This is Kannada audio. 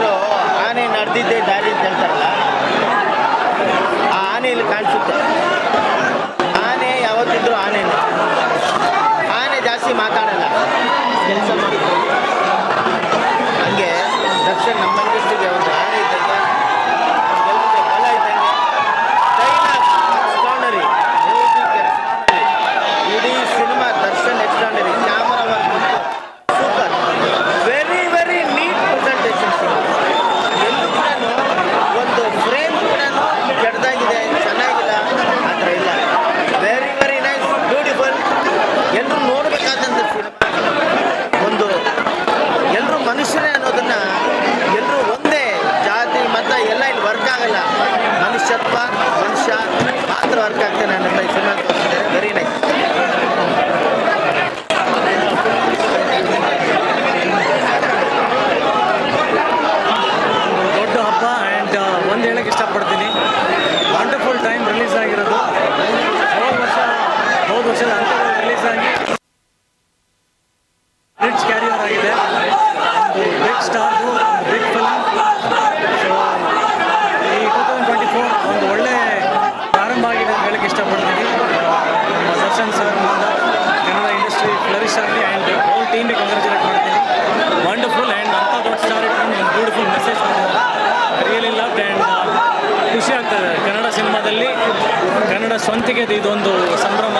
ಇದ್ದಿದ್ದೇ ದಾರಿ ಅಂತ ಹೇಳ್ತಾರಲ್ಲ? ಆ ಆನೆ ಇಲ್ಲಿ ಕಾಣಿಸುತ್ತೆ. ಆನೆ ಯಾವತ್ತಿದ್ರು ಆನೆ ಆನೆ ಜಾಸ್ತಿ ಮಾತಾಡಲ್ಲ. ಕೆಲಸ ಮಾಡಿದ್ರು ಹಂಗೆ ದರ್ಶನ್ ನಮ್ಮ ಇಂಡಸ್ಟ್ರಿಗೆ ಒಂದು ಆನೆ ಇದ್ದಂಗೆ ಅವ್ನ್ ಗೆಲ್ಗೆ ಬಲ ಇದ್ದಂಗೆ ಎಕ್ಸ್ಟ್ರಾನರಿ ಇಡೀ cinema Darshan extraordinary camera work super very very neat presentation ಎಲ್ಲೂ ಕೂಡ ಒಂದು ಫ್ರೇಮ್ ಕೂಡ ಕೆಟ್ಟದಾಗಿದೆ ಚೆನ್ನಾಗಿಲ್ಲ ಆ ಥರ ಇಲ್ಲ ವೆರಿ ವೆರಿ ನೈಸ್ ಬ್ಯೂಟಿಫುಲ್ ಎಲ್ಲರೂ ನೋಡಬೇಕಾದಂಥ ಸಿನಿಮಾ ಒಂದು ಎಲ್ಲರೂ ಮನುಷ್ಯರೇ ಅನ್ನೋದನ್ನ ಎಲ್ಲರೂ ಒಂದೇ ಜಾತಿ ಮತ ಎಲ್ಲ ಇಲ್ಲಿ ವರ್ಕ್ ಆಗಲ್ಲ ಮನುಷ್ಯತ್ವ ಮನುಷ್ಯ ಮಾತ್ರ ವರ್ಕ್ ಆಗ್ತಾನೆ ಅನ್ನೋದು ಈ ಸಿನಿಮಾ ತೋರಿಸಿದ್ದಾರೆ ವೆರಿ ನೈಸ್ ದೊಡ್ಡ ಹಬ್ಬ ಆ್ಯಂಡ್ ಒಂದು ಹೇಳಕ್ಕೆ ಇಷ್ಟಪಡ್ತೀನಿ. ವಂಡರ್ಫುಲ್ ಟೈಮ್ ರಿಲೀಸ್ ಆಗಿರೋದು. ಹೋದ ವರ್ಷ, ಹೋದ ವರ್ಷದ ಅಂತ ರಿಲೀಸ್ ಆಗಿ ಬ್ರಿಡ್ಜ್ ಕ್ಯಾರಿಯರ್ ಆಗಿದೆ. ಒಂದು ಬಿಗ್ ಸ್ಟಾರ್ದು ಬಿಗ್ ಕನ್ನಡ ಸಿನಿಮಾದಲ್ಲಿ ಕನ್ನಡ ಸ್ವಂತಿಗೆ ಇದೊಂದು ಸಂಭ್ರಮ.